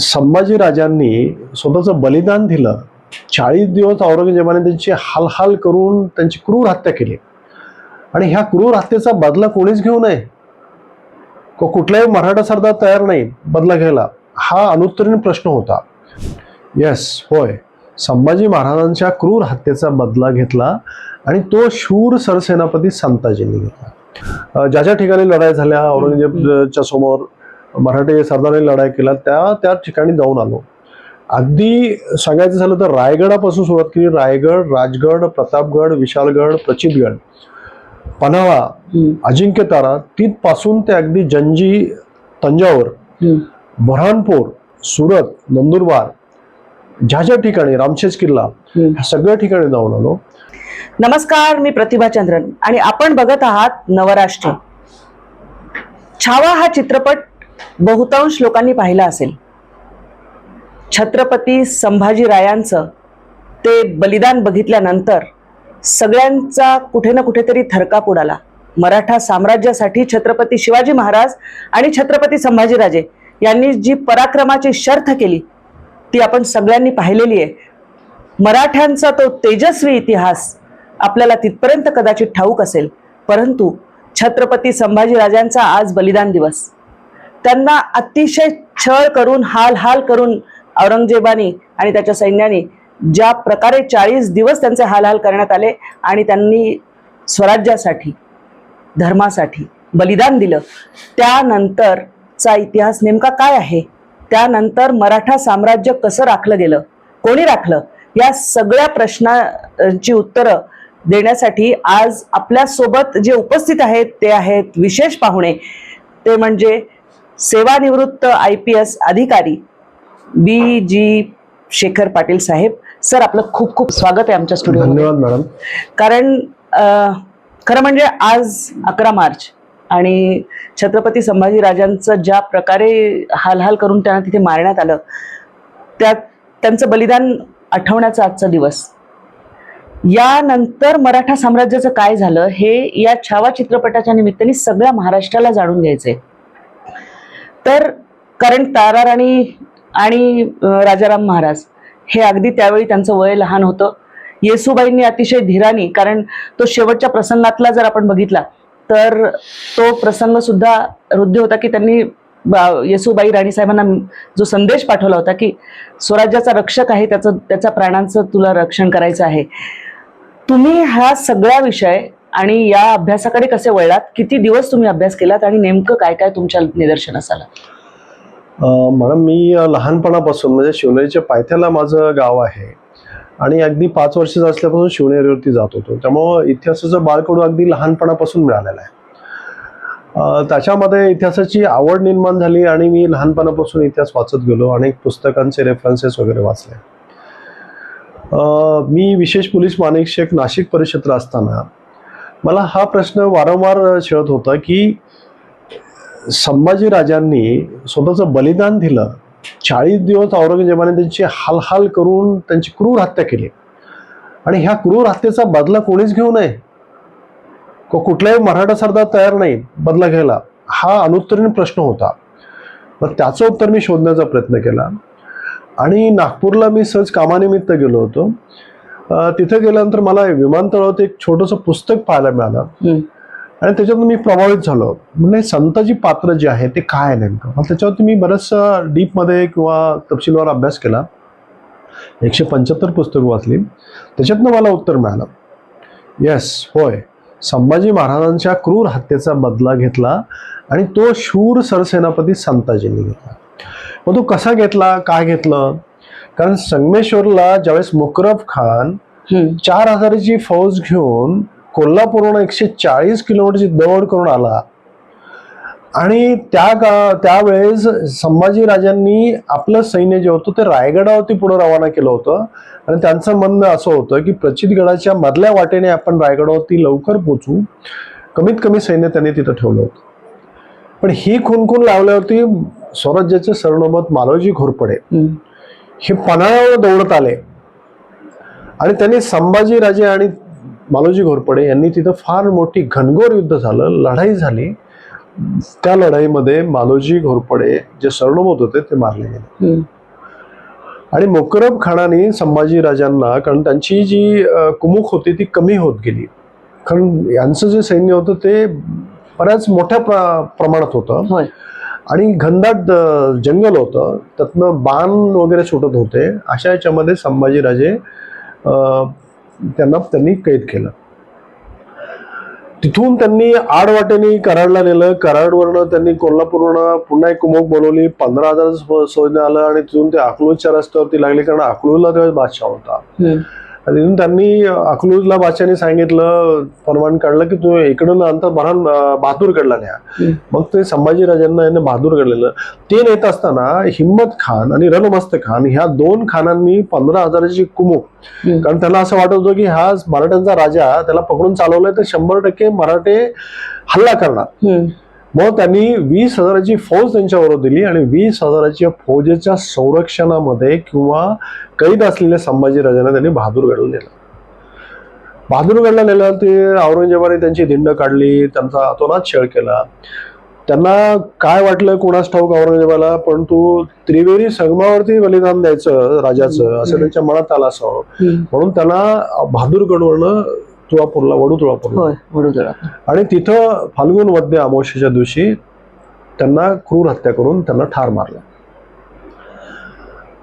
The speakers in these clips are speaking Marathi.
संभाजी राजांनी स्वतःचं बलिदान दिलं. चाळीस दिवस औरंगजेबाने त्यांची हालहाल करून त्यांची क्रूर हत्या केली. आणि ह्या क्रूर हत्येचा बदला कोणीच घेऊ नये. कुठलाही मराठा सरदार तयार नाही बदला घ्यायला. हा अनुत्तरीण प्रश्न होता. येस होय. संभाजी महाराजांच्या क्रूर हत्येचा बदला घेतला आणि तो शूर सरसेनापती संताजींनी घेतला. ज्या ज्या ठिकाणी लढाई झाल्या औरंगजेबच्या समोर मराठी सरदारांनी लढाई केला त्या त्या ठिकाणी जाऊन आलो. अगदी सांगायचं झालं तर रायगडापासून सुरुवात केली. रायगड राजगड प्रतापगड विशालगड प्रचितगड. पन्हाळा अजिंक्यतारा तिथपासून ते अगदी जंजी तंजावर. बुरहानपूर सुरत नंदुरबार ज्या ज्या ठिकाणी रामशेज किल्ला ह्या सगळ्या ठिकाणी जाऊन आलो. नमस्कार मी प्रतिभा चंद्रन आणि आपण बघत आहात नवराष्ट्र. छावा हा चित्रपट बहुतांश लोकांनी पाहिलं असेल. छत्रपती संभाजीरायांचं ते बलिदान बघितल्यानंतर सगळ्यांचा कुठे ना कुठेतरी थरकाप उडाला. मराठा साम्राज्यासाठी छत्रपती शिवाजी महाराज आणि छत्रपती संभाजीराजे यांनी जी पराक्रमाची शर्थ केली ती आपण सगळ्यांनी पाहिलेली आहे. मराठ्यांचा तो तेजस्वी इतिहास आपल्याला तिथपर्यंत कदाचित ठाऊक असेल परंतु छत्रपती संभाजीराजांचा आज बलिदान दिवस. त्यांना अतिशय छळ करून हाल हाल करून औरंगजेबानी आणि त्याच्या सैन्याने ज्या प्रकारे चाळीस दिवस त्यांचे हाल हाल करण्यात आले आणि त्यांनी स्वराज्यासाठी धर्मासाठी बलिदान दिलं त्यानंतरचा इतिहास नेमका काय आहे? त्यानंतर मराठा साम्राज्य कसं राखलं गेलं? कोणी राखलं? या सगळ्या प्रश्नांची उत्तरं देण्यासाठी आज आपल्यासोबत जे उपस्थित आहेत ते आहेत विशेष पाहुणे. ते म्हणजे सेवानिवृत्त आय पी एस अधिकारी बी जी शेखर पाटील साहेब. सर आपलं खूप खूप स्वागत आहे आमच्या स्टुडिओमध्ये. धन्यवाद मॅडम. कारण खरं म्हणजे आज अकरा मार्च आणि छत्रपती संभाजीराजांचं ज्या प्रकारे हालहाल करून त्यांना तिथे मारण्यात आलं त्यात त्यांचं बलिदान आठवण्याचा आजचा दिवस. यानंतर मराठा साम्राज्याचं काय झालं हे या छावा चित्रपटाच्या निमित्ताने सगळ्या महाराष्ट्राला जाणून घ्यायचंय. तर कारण ताराराणी आणि राजाराम महाराज हे अगदी त्यावेळी त्यांचं वय लहान होतं. येसुबाईंनी अतिशय धीराने कारण तो शेवटच्या प्रसंगातला जर आपण बघितला तर तो प्रसंग सुद्धा हृदय होता की त्यांनी बा- येसुबाई राणीसाहेबांना जो संदेश पाठवला होता की स्वराज्याचा रक्षक आहे त्याचं त्याच्या प्राणांचं तुला रक्षण करायचं आहे. तुम्ही हा सगळा विषय आणि या अभ्यासाकडे कसे वळलात? किती दिवस तुम्ही अभ्यास केलात आणि नेमकं काय काय तुमच्या निदर्शनास आलं? मॅडम मी लहानपणापासून म्हणजे शिवनेरीच्या पायथ्याला माझं गाव आहे. आणि अगदी पाच वर्षाचं असल्यापासून शिवनेरीवरती जात होतो. त्यामुळं इतिहासाचं बाळकडू अगदी लहानपणापासून मिळालेलं आहे. त्याच्यामध्ये इतिहासाची आवड निर्माण झाली आणि मी लहानपणापासून इतिहास वाचत गेलो. अनेक पुस्तकांचे रेफरन्सेस वगैरे वाचले. मी विशेष पोलीस शेख नाशिक परिक्षेत्र असताना मला हा प्रश्न वारंवार छळत होता की संभाजीराजांनी स्वतःचं बलिदान दिलं चाळीस दिवस औरंगजेबाने त्यांची हालहाल करून त्यांची क्रूर हत्या केली. आणि ह्या क्रूर हत्येचा बदला कोणीच घेऊ नये. कुठलाही मराठा सरदार तयार नाही बदला घ्यायला. हा अनुत्तरीण प्रश्न होता. मग त्याचं उत्तर मी शोधण्याचा प्रयत्न केला. आणि नागपूरला मी सहज कामानिमित्त गेलो होतो. तिथे गेल्यानंतर मला विमानतळावरती एक छोटंसं पुस्तक पाहायला मिळालं. आणि त्याच्यातून मी प्रभावित झालो. म्हणजे संताजी पात्र जे आहे ते काय आहे नेमकं? मग त्याच्यावरती मी बरंचसा डीपमध्ये किंवा तपशीलवार अभ्यास केला. एकशे पंच्याहत्तर पुस्तकं वाचली. त्याच्यातनं मला उत्तर मिळालं. येस होय. संभाजी महाराजांच्या क्रूर हत्येचा बदला घेतला आणि तो शूर सरसेनापती संताजींनी घेतला. मग तो कसा घेतला? काय घेतलं? कारण संगमेश्वरला ज्यावेळेस मुकरब खान. चार हजाराची फौज घेऊन कोल्हापूरहून एकशे चाळीस किलोमीटरची दौड करून आला. आणि त्या का त्यावेळेस संभाजीराजांनी आपलं सैन्य जे होतं ते रायगडावरती पुढे रवाना केलं होतं. आणि त्यांचं म्हणणं असं होतं की प्रचितगडाच्या मधल्या वाटेने आपण रायगडावरती लवकर पोचू. कमीत कमी सैन्य त्यांनी तिथं ठेवलं होतं. पण ही खुनखुन लावल्यावरती स्वराज्याचे सरनोबत मालोजी घोरपडे. हे पन्हाळ्यावर दौडत आले. आणि त्यांनी संभाजीराजे आणि मालोजी घोरपडे यांनी तिथं फार मोठी घनघोर युद्ध झालं. लढाई झाली. त्या लढाईमध्ये मालोजी घोरपडे जे सरनोबत होते ते मारले गेले. आणि मोकरब खानाने संभाजी राजांना कारण त्यांची जी अ, कुमुक होती ती कमी होत गेली. कारण यांचं जे सैन्य होतं ते बऱ्याच मोठ्या प्र- प्रमाणात होतं. आणि घनदाट जंगल होतं. त्यातनं बाण वगैरे सुटत होते. अशा याच्यामध्ये संभाजीराजे त्यांना त्यांनी कैद केलं. तिथून त्यांनी आडवाटेने कराडला नेलं. कराडवरनं त्यांनी कोल्हापूरवरनं पुन्हा एक कुमक बनवली. पंधरा हजार सैन्य आलं आणि तिथून ते अकलूजच्या रस्त्यावरती लागले. कारण अकलूजला त्यावेळेस बादशाह होता. आणि तिथून त्यांनी अकलूजला बादशाने सांगितलं फरमान काढलं की तू इकडून नंतर बरान बहादूरगडला न्या. मग ते संभाजीराजांना यांनी बहादूरगडलेलं ते नेत असताना हिम्मत खान आणि रणमस्त खान ह्या दोन खानांनी पंधरा हजाराची कुमुक हम्म. कारण त्यांना असं वाटत होतं की हा मराठ्यांचा राजा त्याला पकडून चालवलाय तर शंभर टक्के मराठे हल्ला करणार. मग त्यांनी वीस हजाराची फौज त्यांच्याबरोबर दिली आणि वीस हजाराच्या फौजेच्या संरक्षणामध्ये किंवा कैद असलेल्या संभाजीराजांना त्यांनी बहादूरगडला नेलं. बहादूरगडला नेलं ते औरंगजेबाने त्यांची धिंड काढली त्यांचा अतोनात छळ केला. त्यांना काय वाटलं कोणास ठाऊक औरंगजेबाला परंतु त्रिवेणी संगमावरती बलिदान द्यायचं राजाचं असं त्यांच्या मनात आलं असावं. म्हणून त्यांना बहादूरगडवरनं तुळापूरला वडू वडोदरा आणि तिथं फाल्गुन वद्य अमावस्येच्या दिवशी त्यांना क्रूर हत्या करून त्यांना ठार मारलं.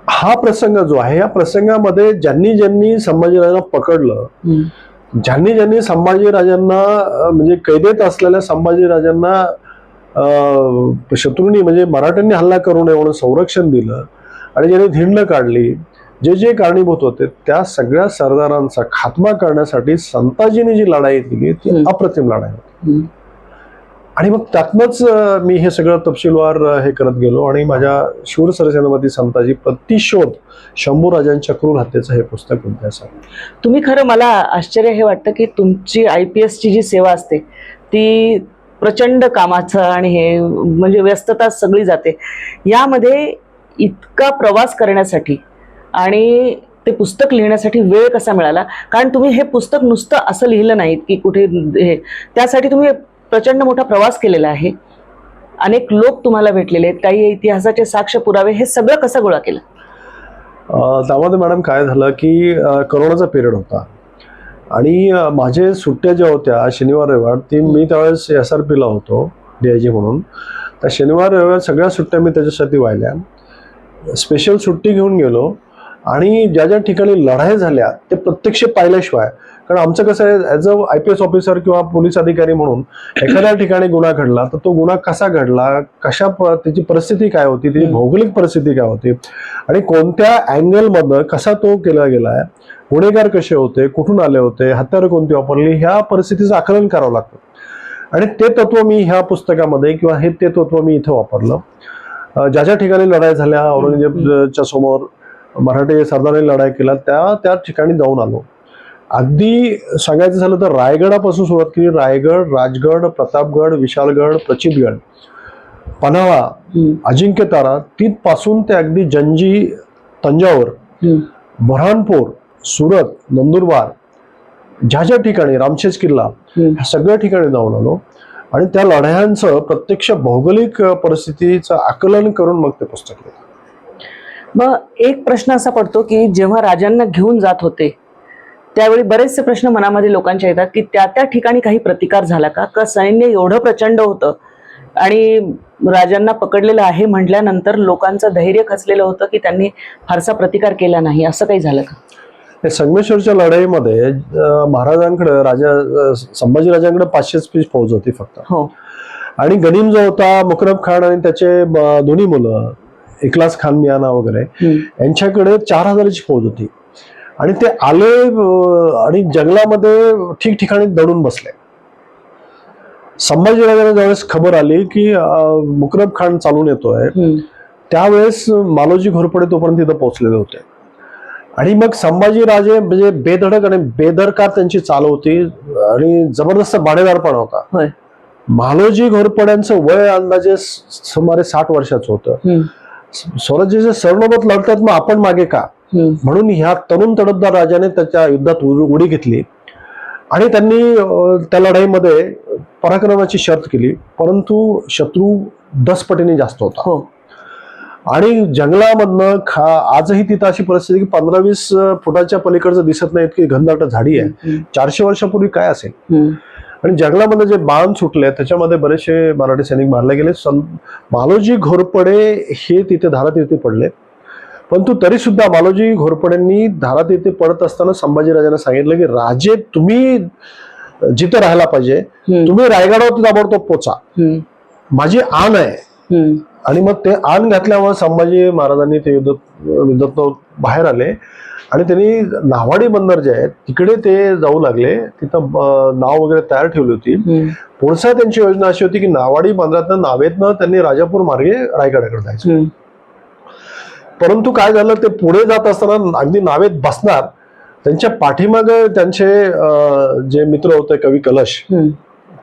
हा प्रसंग जो आहे या प्रसंगामध्ये ज्यांनी ज्यांनी संभाजीराजांना पकडलं. ज्यांनी ज्यांनी संभाजीराजांना म्हणजे कैदेत असलेल्या संभाजीराजांना अं, शत्रूंनी म्हणजे मराठ्यांनी हल्ला करू नये म्हणून संरक्षण दिलं आणि ज्यांनी धिंड काढली जे जे कारणीभूत होते त्या सगळ्या सरदारांचा खात्मा करण्यासाठी संताजीने जी लढाई दिली ती. अप्रतिम लढाई होती. आणि मग त्यातनंच मी हे सगळं तपशीलवार हे करत गेलो आणि माझ्या शूर सरसेनापती संताजी प्रतिशोध शंभूराजांच्या क्रूर हत्येचं हे पुस्तक आहे तुम्ही खरं मला आश्चर्य हे वाटतं की तुमची आय पी एसची जी सेवा असते ती प्रचंड कामाचं आणि हे म्हणजे व्यस्तता सगळी जाते यामध्ये इतका प्रवास करण्यासाठी आणि ते पुस्तक लिहिण्यासाठी वेळ कसा मिळाला? कारण तुम्ही हे पुस्तक नुसतं असं लिहिलं नाहीत की कुठे हे. त्यासाठी तुम्ही प्रचंड मोठा प्रवास केलेला आहे. अनेक लोक तुम्हाला भेटलेले आहेत. काही इतिहासाचे साक्ष पुरावे हे सगळं कसं गोळा केलं? त्यामध्ये मॅडम काय झालं की करोनाचा पिरियड होता. आणि माझे सुट्ट्या ज्या होत्या शनिवार रविवार ती मी त्यावेळेस एस आर पीला होतो डी आय जी म्हणून. त्या शनिवार रविवार सगळ्या सुट्ट्या मी त्याच्यासाठी वाहिल्या. स्पेशल सुट्टी घेऊन गेलो. आणि ज्या ज्या ठिकाणी लढाई झाल्या ते प्रत्यक्ष पाहिल्याशिवाय कारण आमचं कसं आहे as a I P S officer किंवा पोलीस अधिकारी म्हणून एखाद्या ठिकाणी गुन्हा घडला तर तो गुन्हा कसा घडला कशा त्याची परिस्थिती काय होती त्याची. भौगोलिक परिस्थिती काय होती आणि कोणत्या अँगलमधनं कसा तो केला गेलाय गुन्हेगार कसे होते कुठून आले होते हत्यारं कोणती वापरली ह्या परिस्थितीचं आकलन करावं लागतं आणि ते तत्व मी ह्या पुस्तकामध्ये किंवा हे ते तत्व मी इथं वापरलं ज्या ज्या ठिकाणी लढाई झाल्या औरंगजेबच्या समोर मराठी सरदारांनी लढाई केला त्या त्या ठिकाणी जाऊन आलो. अगदी सांगायचं झालं तर रायगडापासून सुरुवात केली. रायगड राजगड प्रतापगड विशालगड प्रचितगड. पन्हाळा हम्म. अजिंक्यतारा तिथपासून ते अगदी जंजी तंजावर. बुरहानपूर सुरत नंदुरबार ज्या ज्या ठिकाणी रामशेज किल्ला सगळ्या ठिकाणी जाऊन आलो. आणि त्या लढायांचं प्रत्यक्ष भौगोलिक परिस्थितीचं आकलन करून मग ते पुस्तक लिहिलं मग एक प्रश्न असा पडतो की जेव्हा राजांना घेऊन जात होते त्यावेळी बरेचसे प्रश्न मनामध्ये लोकांच्या येतात की त्या त्या ठिकाणी काही प्रतिकार झाला का? का सैन्य एवढं प्रचंड होतं? आणि राजांना पकडलेलं आहे म्हटल्यानंतर लोकांचं धैर्य खचलेलं होतं की त्यांनी फारसा प्रतिकार केला नाही? असं काही झालं का? संगमेश्वरच्या लढाईमध्ये महाराजांकडे राजा संभाजीराजांकडे पाचशेच पीस फौज होती फक्त. हो. आणि गनीम जो होता मुकरब खान आणि त्याचे दोन्ही मुलं इकलास खान मियाना वगैरे. यांच्याकडे चार हजाराची फौज होती. आणि ते आले आणि जंगलामध्ये ठिकठिकाणी दडून बसले. संभाजीराजांना ज्यावेळेस खबर आली की मुकरब खान चालून येतोय. त्यावेळेस मालोजी घोरपडे तोपर्यंत तिथं पोहोचलेले होते. आणि मग संभाजीराजे म्हणजे बेधडक आणि बेदरकार त्यांची चाल होती आणि जबरदस्त बाणेदार पण होता. मालोजी घोरपड्यांचं वय अंदाजे सुमारे साठ वर्षाचं होतं. हम्म. स्वराज्याचे सरनोबत लढतात मग आपण मागे का. म्हणून ह्या तरुण तडफदार राजाने त्याच्या युद्धात उडी उडी घेतली आणि त्यांनी त्या लढाईमध्ये पराक्रमाची शर्त केली परंतु शत्रू दस पटीने जास्त होता हो आणि जंगलामधनं खा आजही तिथं अशी परिस्थिती की पंधरा वीस फुटाच्या पलीकडचं दिसत नाही इतकी घनदाट झाडी आहे. चारशे वर्षापूर्वी काय असेल. आणि जंगलामध्ये जे बाण सुटले त्याच्यामध्ये बरेचसे मराठी सैनिक मारले गेले सं- मालोजी घोरपडे हे तिथे धारातीर्थी पडले परंतु तरी सुद्धा मालोजी घोरपडेंनी धारातीर्थी पडत असताना संभाजीराजांना सांगितलं की राजे तुम्ही जिथे राहायला पाहिजे. तुम्ही रायगडावर ताबडतोब पोचा. माझी आण आहे. आणि मग ते आण घातल्यामुळे संभाजी महाराजांनी ते युद्ध युद्धातून बाहेर आले आणि त्यांनी नावाडी बंदर जे आहे तिकडे ते जाऊ लागले तिथं नाव वगैरे तयार ठेवली होती. पुढचा त्यांची योजना अशी होती की नावाडी बंदरातनं नावेतनं त्यांनी राजापूर मार्गे रायगडाकडे जायचं. परंतु काय झालं ते पुढे जात असताना अगदी नावेत बसणार त्यांच्या पाठीमागे त्यांचे जे मित्र होते कवी कलश.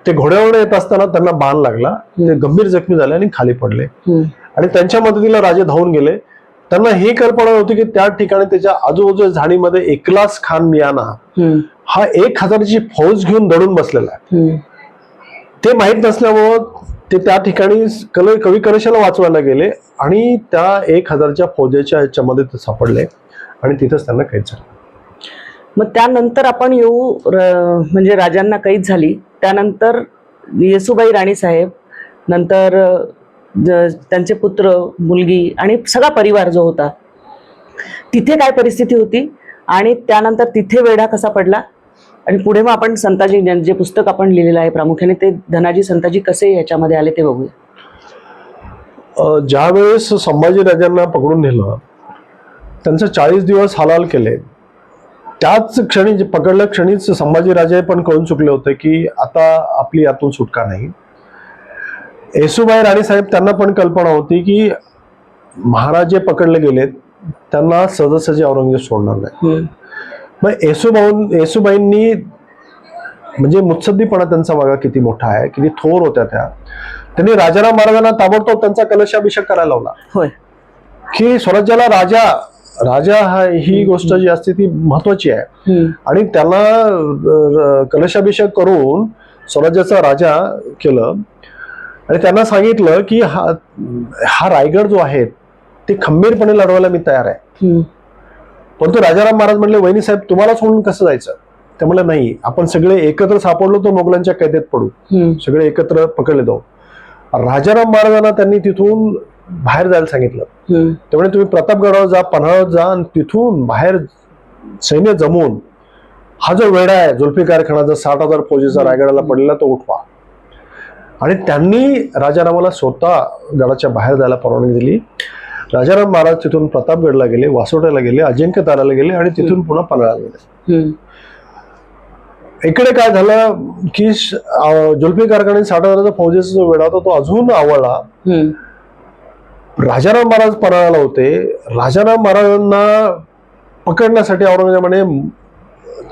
ते घोड्यावर येत असताना त्यांना बाण लागला ते गंभीर जखमी झाले आणि खाली पडले. आणि त्यांच्या मदतीला राजे धावून गेले त्यांना ही कल्पना होती की त्या ठिकाणी त्याच्या आजूबाजूच्या झाडीमध्ये एकलास खान मियाना. हा एक हजारची फौज घेऊन दडून बसलेला आहे. ते माहीत नसल्यामुळं ते त्या ठिकाणी कल कवी कलशाला वाचवायला गेले आणि त्या एक हजारच्या फौजेच्या ह्याच्यामध्ये ते सापडले आणि तिथंच त्यांना कैद झालं मग त्यानंतर आपण येऊ म्हणजे राजांना कैद झाली त्यानंतर येसुबाई राणी साहेब नंतर त्यांचे पुत्र मुलगी आणि सगळा परिवार जो होता तिथे काय परिस्थिती होती आणि त्यानंतर तिथे वेढा कसा पडला? आणि पुढे मग आपण संताजी जे पुस्तक आपण लिहिलेलं आहे प्रामुख्याने ते धनाजी संताजी कसे याच्यामध्ये आले ते बघूया. अं, ज्यावेळेस संभाजीराजांना पकडून नेलं त्यांचं चाळीस दिवस हालाल केले. त्याच क्षणी पकडल्या क्षणीच संभाजीराजे पण कळून चुकले होते की आता आपली यातून सुटका नाही. येसुबाई राणीसाहेब त्यांना पण कल्पना होती की महाराज जे पकडले गेलेत त्यांना सहजासहजी औरंगजेब सोडणार नाही. मग येसुबाऊन येसुबाईंनी म्हणजे मुत्सद्दीपणा त्यांचा बघा किती मोठा आहे किती थोर होत्या त्या. त्यांनी राजाराम महाराजांना ताबडतोब त्यांचा कलशाभिषेक करायला लावला. की स्वराज्याला राजा राजा हा ही गोष्ट जी असते ती महत्वाची आहे. आणि त्यांना अ, कलशाभिषेक करून स्वराज्याचा राजा केलं. आणि त्यांना सांगितलं की हा हा रायगड जो आहे ते खंबीरपणे लढवायला मी तयार आहे. परंतु राजाराम महाराज म्हणले वहिनी साहेब तुम्हाला सोडून कसं जायचं ते म्हणलं नाही आपण सगळे एकत्र सापडलो तर मोगलांच्या कैदेत पडू. सगळे एकत्र पकडले जाऊ राजाराम महाराजांना त्यांनी तिथून बाहेर जायला सांगितलं. त्यामुळे तुम्ही प्रतापगडावर जा पन्हाळ्यावर जा आणि तिथून बाहेर सैन्य जमवून हा जो वेढा आहे जुल्फिकार खानाचा साठ हजार फौजेचा रायगडाला पडलेला तो उठवा आणि त्यांनी राजारामाला स्वतः गडाच्या बाहेर जायला परवानगी दिली राजाराम महाराज तिथून प्रतापगडला गेले वासोट्याला गेले अजिंक्य ताराला गेले आणि तिथून पुन्हा पन्हाळ्याला गेले. इकडे काय झालं की श- अं, जुल्फिकार खान साठ हजाराचा फौजेचा जो वेढा होता तो अजून आवळला हम्म. राजाराम महाराज पन्हाळ्याला होते राजाराम महाराजांना पकडण्यासाठी औरंगजेबाने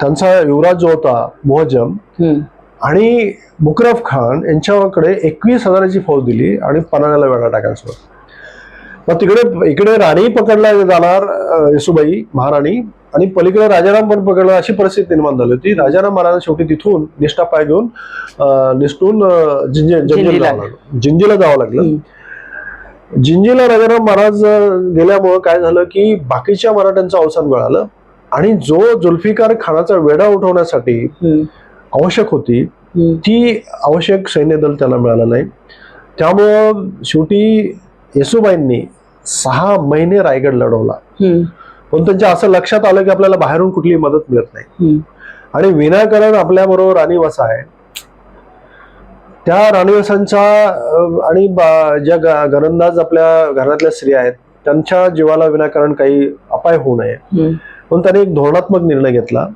त्यांचा युवराज जो होता मोहजम. आणि मुकरफ खान यांच्याकडे एकवीस हजाराची फौज दिली आणि पन्हाळ्याला वेढा टाकायला सुरुवात मग तिकडे इकडे राणी पकडल्या जाणार येसुबाई महाराणी आणि पलीकडे राजाराम पण पकडला अशी परिस्थिती निर्माण झाली होती राजाराम महाराज शेवटी तिथून निष्ठा पाय घेऊन जिंजी जंजीला जिंजीला. जावं लागलं जिंजीला राजाराम महाराज गेल्यामुळं काय झालं की बाकीच्या मराठ्यांचं अवसान गळालं आणि जो जुल्फिकार खानाचा वेढा उठवण्यासाठी. आवश्यक होती. ती आवश्यक सैन्यदल त्यांना मिळालं नाही त्यामुळं शेवटी येसुबाईंनी सहा महिने रायगड लढवला. पण त्यांच्या असं लक्षात आलं की आपल्याला बाहेरून कुठली मदत मिळत नाही. आणि विनाकारण आपल्याबरोबर राणीवासा आहे त्या राणीवासांचा आणि ज्या घरंदाज आपल्या घरातल्या स्त्रिया आहेत त्यांच्या जीवाला विनाकारण काही अपाय होऊ नये. म्हणून त्यांनी एक धोरणात्मक निर्णय घेतला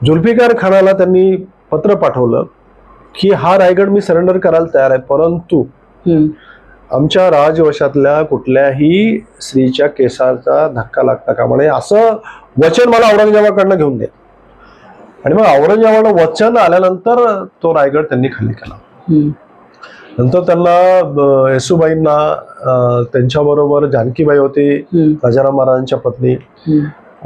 जुल्फिकार खानाला त्यांनी पत्र पाठवलं की हा रायगड मी सरेंडर करायला तयार आहे परंतु. आमच्या राजवशातल्या कुठल्याही स्त्रीच्या केसाचा धक्का लागता कामा नये असं वचन मला औरंगजेबाकडनं घेऊन दे आणि मग औरंगजेबानं वचन आल्यानंतर तो रायगड त्यांनी खाली केला. नंतर त्यांना येसुबाईंना त्यांच्याबरोबर जानकीबाई होती. राजाराम महाराजांच्या पत्नी.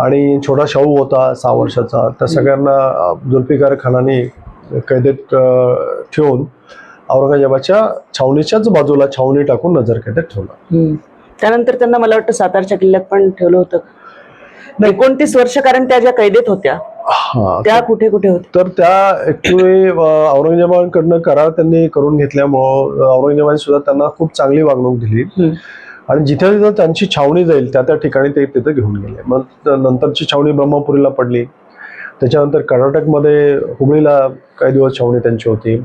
आणि छोटा शाहू होता सहा वर्षाचा त्या सगळ्यांना जुल्फिकार खानाने कैदेत ठेवून औरंगजेबाच्या छावणीच्याच बाजूला छावणी टाकून नजरकैदेत ठेवलं. हम्म. त्यानंतर त्यांना मला वाटतं सातारच्या किल्ल्यात पण ठेवलं होतं. एकोणतीस वर्ष कारण त्या ज्या कैदेत होत्या हा. त्या कुठे कुठे होत्या? तर त्या ऍक्च्युली औरंगजेबाकडनं करार त्यांनी करून घेतल्यामुळं औरंगजेबाने सुद्धा त्यांना खूप चांगली वागणूक दिली. आणि जिथे जिथे त्यांची छावणी जाईल त्या त्या ठिकाणी ते तिथे घेऊन गेले. मग नंतरची छावणी ब्रह्मपुरीला पडली. त्याच्यानंतर कर्नाटकमध्ये हुबळीला काही दिवस छावणी त्यांची होती.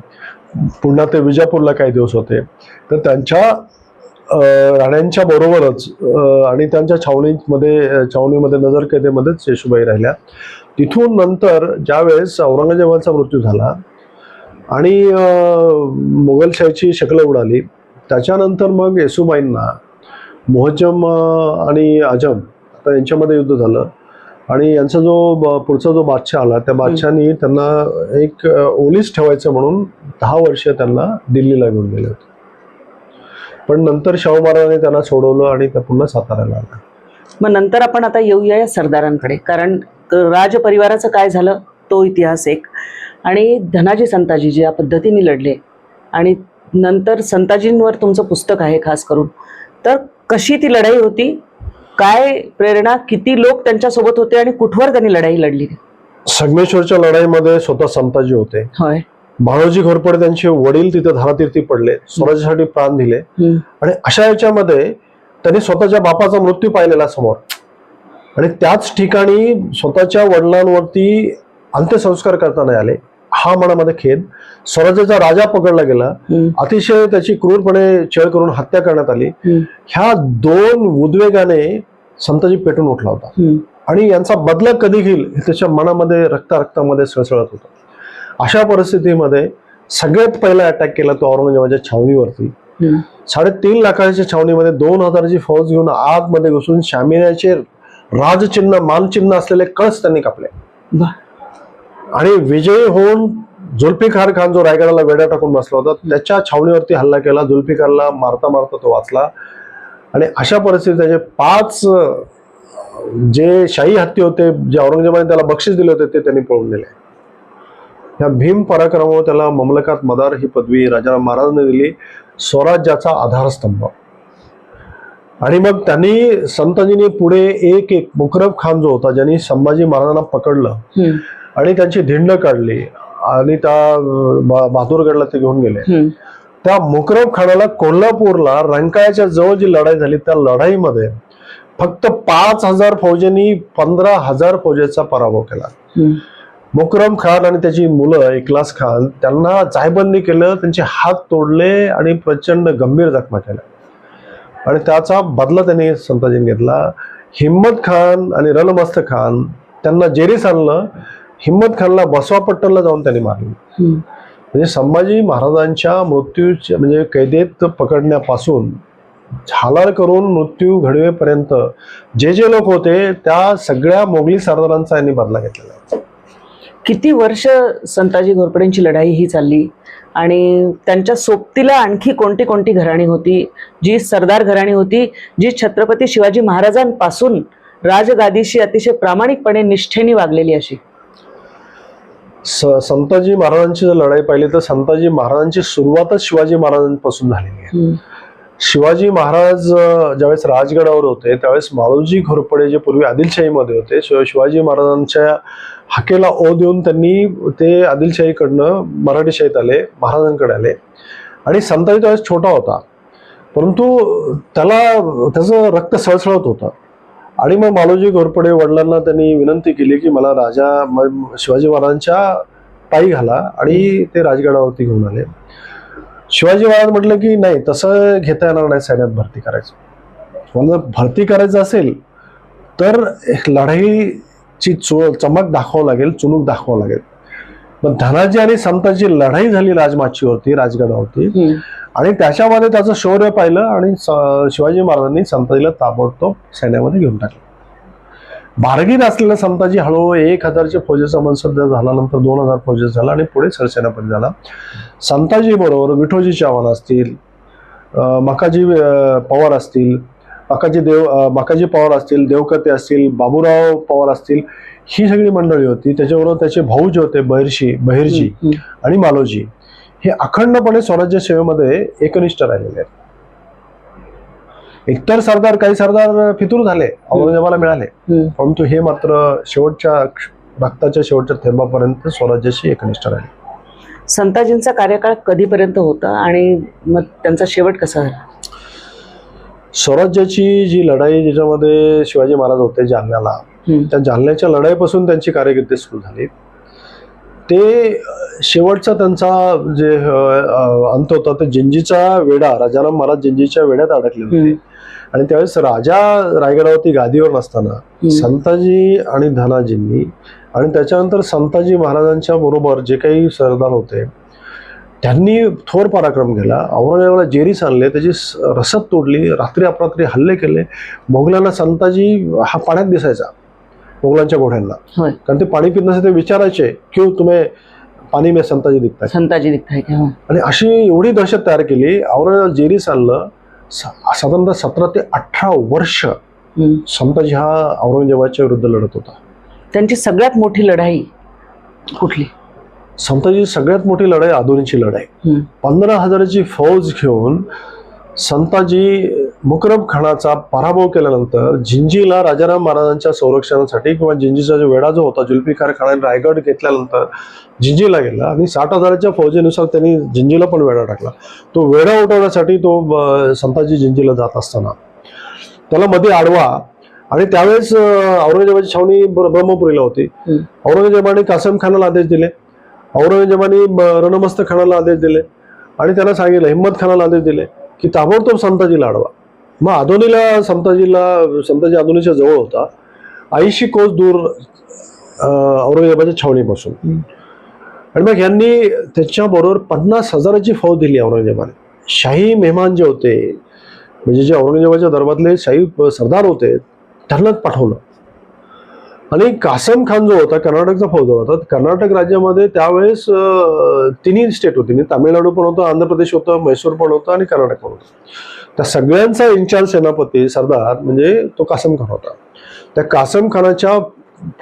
पुन्हा ते विजापूरला काही दिवस होते. तर त्यांच्या राण्यांच्या बरोबरच आणि त्यांच्या छावणीमध्ये छावणीमध्ये नजरकैदेमध्येच येशुबाई राहिल्या. तिथून नंतर ज्यावेळेस औरंगजेबाचा मृत्यू झाला आणि मुघलशाहीची शकलं उडाली त्याच्यानंतर मग येसुबाईंना मोहज्जम अं, आणि आजम आता यांच्यामध्ये युद्ध झालं. आणि यांचा जो पुढचा जो बादशाह आला त्या बादशहानी त्यांना एक ओलीस ठेवायचं म्हणून दहा वर्ष त्यांना दिल्लीला घेऊन गेले होते. पण नंतर शाहू महाराजांनी त्यांना सोडवलं आणि त्या पुन्हा साताऱ्याला आला मग नंतर आपण आता येऊया या सरदारांकडे कारण राज परिवाराचं काय झालं तो इतिहास एक. आणि धनाजी संताजी ज्या पद्धतीने लढले आणि नंतर संताजींवर तुमचं पुस्तक आहे खास करून तर कशी ती लढाई होती? काय प्रेरणा? किती लोक त्यांच्यासोबत होते आणि कुठवर त्यांनी लढाई लढली? संगमेश्वरच्या लढाईमध्ये स्वतः संताजी होते. भानोजी घोरपडे त्यांचे वडील तिथे धारातीर्थी पडले. स्वराज्यासाठी प्राण दिले. आणि अशा याच्यामध्ये त्यांनी स्वतःच्या बापाचा मृत्यू पाहिलेला समोर. आणि त्याच ठिकाणी स्वतःच्या वडिलांवरती अंत्यसंस्कार करता नाही आले. हा मनामध्ये खेद स्वराज्याचा राजा पकडला गेला. अतिशय त्याची क्रूरपणे छळ करून हत्या करण्यात आली. ह्या दोन उद्वेगाने संताजी पेटून उठला होता. आणि यांचा बदला कधी घेईल हे त्याच्या मनामध्ये रक्ता रक्तामध्ये सळसळत होतं अशा परिस्थितीमध्ये सगळ्यात पहिला अटॅक केला तो औरंगजेबाच्या छावणीवरती. साडेतीन लाखाच्या छावणीमध्ये दोन हजाराची फौज घेऊन आतमध्ये घुसून शामियाचे राजचिन्ह मानचिन्ह असलेले कळस त्यांनी कापले. आणि विजयी होऊन जुल्फिकार खान जो रायगडाला वेढा टाकून बसला होता त्याच्या छावणीवरती हल्ला केला जुल्फिकारला मारता मारता तो वाचला. आणि अशा परिस्थितीत त्याचे पाच जे शाही हत्ती होते जे औरंगजेबाने त्याला बक्षीस दिले होते ते त्यांनी पळून दिले या भीम पराक्रमावर त्याला ममलकात मदार ही पदवी राजाराम महाराजांनी दिली स्वराज्याचा आधारस्तंभ. आणि मग त्यांनी संताजीने पुढे एक एक मुकरब खान जो होता ज्यांनी संभाजी महाराजांना पकडलं आणि त्यांची धिंड काढली आणि त्या बहादूरगडला ते घेऊन गेले. त्या मुकरब खानाला कोल्हापूरला रंकाळ्याच्या जवळ जी लढाई झाली त्या लढाईमध्ये फक्त पाच हजार फौजांनी पंधरा हजार फौजेचा पराभव केला. मुकरम खान आणि त्याची मुलं इकलास खान त्यांना जायबंदी केलं त्यांचे हात तोडले आणि प्रचंड गंभीर जखमा केल्या आणि त्याचा बदला त्यांनी संताजीने घेतला हिम्मत खान आणि रणमस्त खान त्यांना जेरीस आणलं हिम्मत खानला बसवापट्टणला जाऊन त्यांनी मारलं. म्हणजे संभाजी महाराजांच्या मृत्यूच्या म्हणजे कैदेत पकडण्यापासून झालार करून मृत्यू घडवेपर्यंत जे जे लोक होते त्या सगळ्या मोगली सरदारांचा यांनी बदला घेतलेला. किती वर्ष संताजी घोरपडेंची लढाई ही चालली आणि त्यांच्या सोबतीला आणखी कोणती कोणती घराणी होती जी सरदार घराणी होती जी छत्रपती शिवाजी महाराजांपासून राजगादीशी अतिशय प्रामाणिकपणे निष्ठेने वागलेली अशी संताजी महाराजांची जर लढाई पाहिली तर संताजी महाराजांची सुरुवातच शिवाजी महाराजांपासून झालेली आहे. शिवाजी महाराज ज्यावेळेस राजगडावर होते त्यावेळेस माळोजी घोरपडे जे पूर्वी आदिलशाहीमध्ये होते शिव- शिवाजी महाराजांच्या हाकेला ओ देऊन त्यांनी ते आदिलशाहीकडनं मराठीशाहीत आले महाराजांकडे आले. आणि संताजी त्यावेळेस छोटा होता. परंतु त्याला त्याचं रक्त सळसळत होतं. आणि मग मालोजी घोरपडे वडिलांना त्यांनी विनंती केली की मला राजा शिवाजी महाराजांच्या पायी घाला आणि ते राजगडावरती घेऊन आले. शिवाजी महाराज म्हटलं की नाही तसं घेता येणार नाही सैन्यात भरती करायचं. मला भरती करायचं असेल तर लढाईची चो चमक दाखवावं लागेल चुनूक दाखवावं लागेल. मग धनाजी आणि संतांची लढाई झाली राजमाचीवरती राजगडावरती. आणि त्याच्यामध्ये त्याचं शौर्य पाहिलं आणि शिवाजी महाराजांनी संताजीला ताबडतोब सैन्यामध्ये घेऊन टाकलं. बारगीत असलेला संताजी हळूहळू एक हजारच्या फौजेचा मनसद्धा झाला नंतर दोन हजार फौजेचा झाला आणि पुढे सरसेनापती झाला. संताजी बरोबर विठोजी चव्हाण असतील मकाजी पवार असतील माकाजी देव माकाजी पवार असतील देवकते असतील बाबूराव पवार असतील ही सगळी मंडळी होती. त्याच्याबरोबर त्याचे भाऊ जे होते बहिर्शी बहिर्जी. आणि मालोजी. हे अखंडपणे स्वराज्य सेवेमध्ये एकनिष्ठ राहिलेले आहेत. एकतर सरदार काही सरदार फितूर झाले औरंगजेबाला मिळाले. परंतु हे मात्र शेवटच्या रक्ताच्या शेवटच्या थेंबापर्यंत स्वराज्याशी एकनिष्ठ राहिले. संताजींचा कार्यकाळ कधीपर्यंत होता आणि मग त्यांचा शेवट कसा झाला? स्वराज्याची जी लढाई ज्याच्यामध्ये शिवाजी महाराज होते जालन्याला. त्या जालन्याच्या लढाईपासून त्यांची कारकिर्दी सुरू झाली. ते शेवटचा त्यांचा जे अंत होता ते जिंजीचा वेढा राजाराम महाराज जिंजीच्या वेड्यात अडकले होते. आणि त्यावेळेस राजा रायगडावरती गादीवर नसताना संताजी आणि धनाजींनी आणि त्याच्यानंतर संताजी महाराजांच्या बरोबर जे काही सरदार होते त्यांनी थोर पराक्रम केला. औरंगजेबाला जेरीस आणले त्याची रसद तोडली रात्री अपरात्री हल्ले केले. मोगलांना संताजी हा पाण्यात दिसायचा. मोगलांच्या घोड्यांना होय. कारण ते पाणी नसे ते विचारायचे क्यू तुम्ही पाणी में संताजी दिखताय संताजी दिखताय का हो. आणि अशी एवढी दहशत तयार केली औरंगजेब जेरीस आणलं सा- साधारणतः सतरा ते अठरा वर्ष हम्म. संताजी हा औरंगजेबाच्या विरुद्ध लढत होता. त्यांची सगळ्यात मोठी लढाई कुठली? संताजी सगळ्यात मोठी लढाई आधुनिकची लढाई. हम्म. पंधरा हजाराची फौज घेऊन संताजी मुकरब खानाचा पराभव केल्यानंतर जिंजीला राजाराम महाराजांच्या संरक्षणासाठी किंवा जिंजीचा जो वेढा जो होता जुल्फिकार खानाने रायगड घेतल्यानंतर जिंजीला गेला आणि साठ हजाराच्या फौजेनुसार त्यांनी जिंजीला पण वेढा टाकला. तो वेढा उठवण्यासाठी तो संताजी जिंजीला जात असताना. त्याला मध्ये आडवा आणि त्यावेळेस औरंगजेबाची छावणी बर- ब्रह्मपुरीला होती. औरंगजेबाने कासम खानाला आदेश दिले. औरंगजेबाने रणमस्त खानाला आदेश दिले. आणि त्यांना सांगितलं हिम्मत खानाला आदेश दिले. की ताबडतोब संताजीला अडवा मग आदोनीला संताजीला संताजी आदोनीच्या जवळ होता. ऐंशी कोस दूर औरंगजेबाच्या छावणीपासून. आणि मग यांनी त्याच्याबरोबर पन्नास हजाराची फौज दिली औरंगजेबाने. शाही मेहमान जे होते म्हणजे जे औरंगजेबाच्या दरबारातले शाही सरदार होते त्यांनाच पाठवलं. आणि कासम खान जो होता कर्नाटकचा फौज होता कर्नाटक राज्यामध्ये त्यावेळेस तिन्ही स्टेट होती. म्हणजे तामिळनाडू पण होतं आंध्र प्रदेश होतं म्हैसूर पण होतं आणि कर्नाटक पण होतं. त्या सगळ्यांचा इन्चार्ज सेनापती सरदार म्हणजे तो कासम खान होता. त्या कासम खानाच्या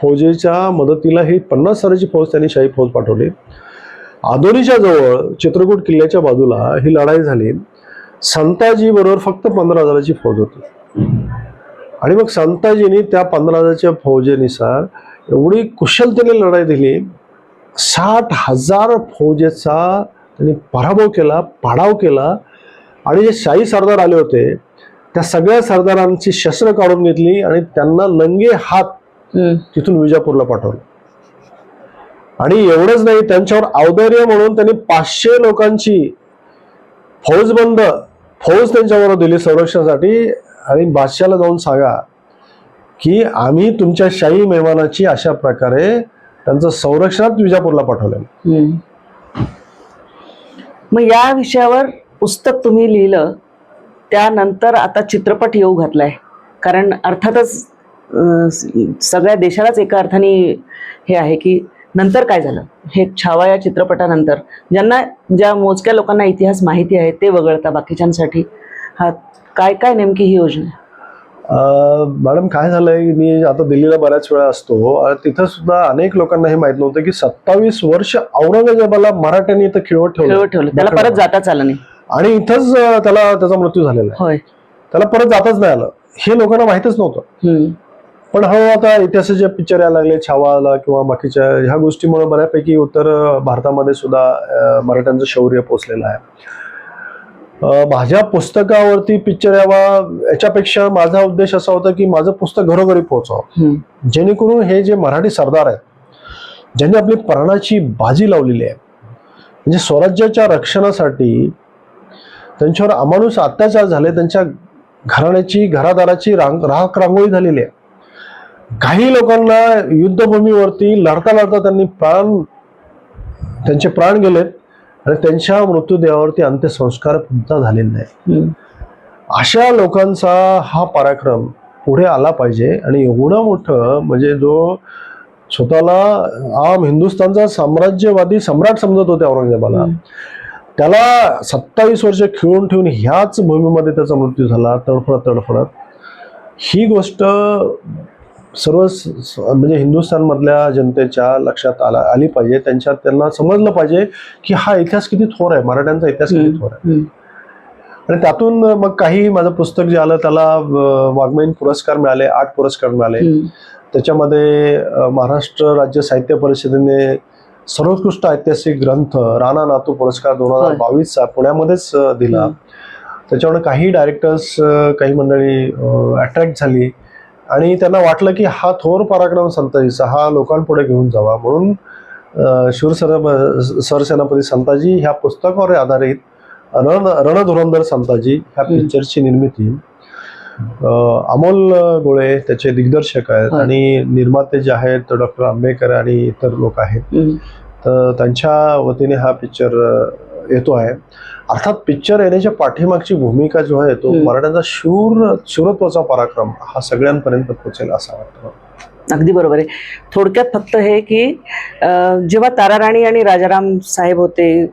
फौजेच्या मदतीला ही पन्नास हजाराची फौज त्यांनी शाही फौज पाठवली. आदोरीच्या जवळ चित्रकूट किल्ल्याच्या बाजूला ही लढाई झाली. संताजी बरोबर फक्त पंधरा हजाराची फौज होती. आणि मग संताजींनी त्या पंधरा हजारच्या फौजेनुसार एवढी कुशलतेने लढाई दिली. साठ हजार फौजेचा त्यांनी पराभव केला पाडाव केला. आणि जे शाही सरदार आले होते त्या सगळ्या सरदारांची शस्त्र काढून घेतली आणि त्यांना नंगे हात. तिथून विजापूरला पाठवलं. आणि एवढंच नाही त्यांच्यावर औदार्य म्हणून त्यांनी पाचशे लोकांची फौजबंद फौज त्यांच्याबरोबर दिली संरक्षणासाठी. आणि बादशाला जाऊन सांगा की आम्ही तुमच्या शाही मेहमानाची अशा प्रकारे त्यांचं संरक्षणात विजापूरला पाठवलं. मग या विषयावर पुस्तक तुम्ही लिहिलं त्यानंतर आता चित्रपट येऊ घातलाय. कारण अर्थातच सगळ्या देशालाच एका अर्थाने हे आहे की नंतर काय झालं? हे छावा या चित्रपटानंतर. ज्यांना ज्या मोजक्या लोकांना इतिहास माहिती आहे ते वगळता बाकीच्यांसाठी हा काय काय नेमकी ही योजना? मॅडम काय झालंय? मी आता दिल्लीला बऱ्याच वेळा असतो तिथं सुद्धा अनेक लोकांना हे माहीत नव्हतं की सत्तावीस वर्ष औरंगजेबाला मराठ्यांनी इथं खिळवत ठेवलं. ठेवलं. त्याला परत जाताच आलं नाही. आणि इथंच त्याला त्याचा मृत्यू झालेला आहे. त्याला परत जाताच नाही आलं. हे लोकांना माहितच नव्हतं. पण हो आता इतिहासाचे पिक्चर यायला लागले छावाला किंवा बाकीच्या ह्या गोष्टीमुळे बऱ्यापैकी उत्तर भारतामध्ये सुद्धा मराठ्यांचं शौर्य पोचलेलं आहे. माझ्या पुस्तकावरती पिक्चर यावा याच्यापेक्षा माझा उद्देश असा होता की माझं पुस्तक घरोघरी पोहोचावं. जेणेकरून हे जे मराठी सरदार आहेत ज्यांनी आपली प्राणाची बाजी लावलेली आहे म्हणजे स्वराज्याच्या रक्षणासाठी त्यांच्यावर अमानुष अत्याचार झाले त्यांच्या घराण्याची घरादाराची रांग राख रांगोळी झालेली आहे. काही लोकांना युद्धभूमीवरती लढता लढता त्यांनी प्राण त्यांचे प्राण गेलेत. आणि त्यांच्या मृत्यूदेहावरती अंत्यसंस्कार सुद्धा झालेले नाही. अशा लोकांचा हा पराक्रम पुढे आला पाहिजे आणि एवढं मोठं म्हणजे जो स्वतःला आम हिंदुस्थानचा साम्राज्यवादी सम्राट समजत होते औरंगजेबाला. त्याला सत्तावीस वर्ष खिळून ठेवून ह्याच भूमीमध्ये त्याचा मृत्यू झाला तडफडत तडफडत ही गोष्ट सर्व म्हणजे हिंदुस्थानमधल्या जनतेच्या लक्षात आला आली पाहिजे. त्यांच्यात त्यांना समजलं पाहिजे की हा इतिहास किती थोर आहे. मराठ्यांचा इतिहास किती. थोर आहे. आणि त्यातून मग काही माझं पुस्तक जे आलं त्याला वाङ्मयीन पुरस्कार मिळाले आठ पुरस्कार मिळाले. त्याच्यामध्ये महाराष्ट्र राज्य साहित्य परिषदेने सर्वोत्कृष्ट ऐतिहासिक ग्रंथ राणा नातू पुरस्कार दोन हजार. बावीसचा पुण्यामध्येच दिला. त्याच्यामुळे काही डायरेक्टर्स काही मंडळी अट्रॅक्ट झाली. आणि त्यांना वाटलं की हा थोर पराक्रम संताजीचा हा लोकांपुढे घेऊन जावा म्हणून शूरसर सरसेनापती संताजी ह्या पुस्तकावर आधारित रण रणधुरंधर संताजी ह्या. पिक्चरची निर्मिती अमोल गोळे त्याचे दिग्दर्शक आहेत. आणि निर्माते जे आहेत डॉक्टर आंबेकर आणि इतर लोक आहेत तर त्यांच्या वतीने हा पिक्चर येतो आहे. अर्थात पिक्चर येण्याच्या पाठीमागची भूमिका जो आहे तो. मराठ्यांचा शूर शूरत्वाचा पराक्रम हा सगळ्यांपर्यंत पोहोचेल असं वाटतं. अगदी बरोबर आहे. थोडक्यात फक्त हे की जेव्हा ताराराणी आणि राजाराम साहेब होते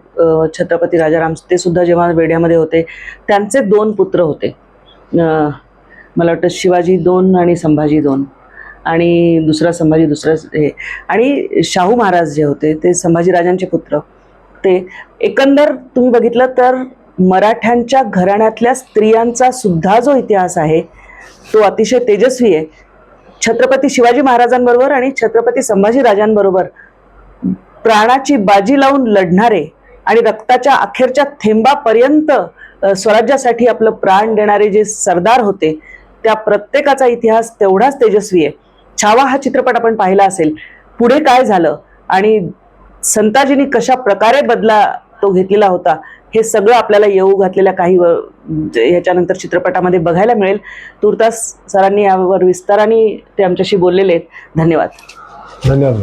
छत्रपती राजाराम ते सुद्धा जेव्हा वेड्यामध्ये होते त्यांचे दोन पुत्र होते. मला वाटतं शिवाजी दोन आणि संभाजी दोन. आणि दुसरा संभाजी दुसरा हे. आणि शाहू महाराज जे होते ते संभाजीराजांचे पुत्र. ते एकंदर तुम्ही बघितलं तर मराठ्यांच्या घराण्यातल्या स्त्रियांचा सुद्धा जो इतिहास आहे तो अतिशय तेजस्वी आहे. छत्रपती शिवाजी महाराजांबरोबर आणि छत्रपती संभाजी राजांबरोबर प्राणाची बाजी लावून लढणारे आणि रक्ताच्या अखेरच्या थेंबापर्यंत स्वराज्यासाठी आपलं प्राण देणारे जे सरदार होते त्या प्रत्येकाचा इतिहास तेवढाच तेजस्वी आहे. छावा हा चित्रपट आपण पाहिला असेल. पुढे काय झालं? आणि संताजींनी कशा प्रकारे बदला तो घेतलेला होता हे सगळं आपल्याला येऊ घातलेल्या काही ह्याच्यानंतर चित्रपटामध्ये बघायला मिळेल. तुर्तास सरांनी यावर विस्ताराने ते आमच्याशी बोललेले आहेत. धन्यवाद. धन्यवाद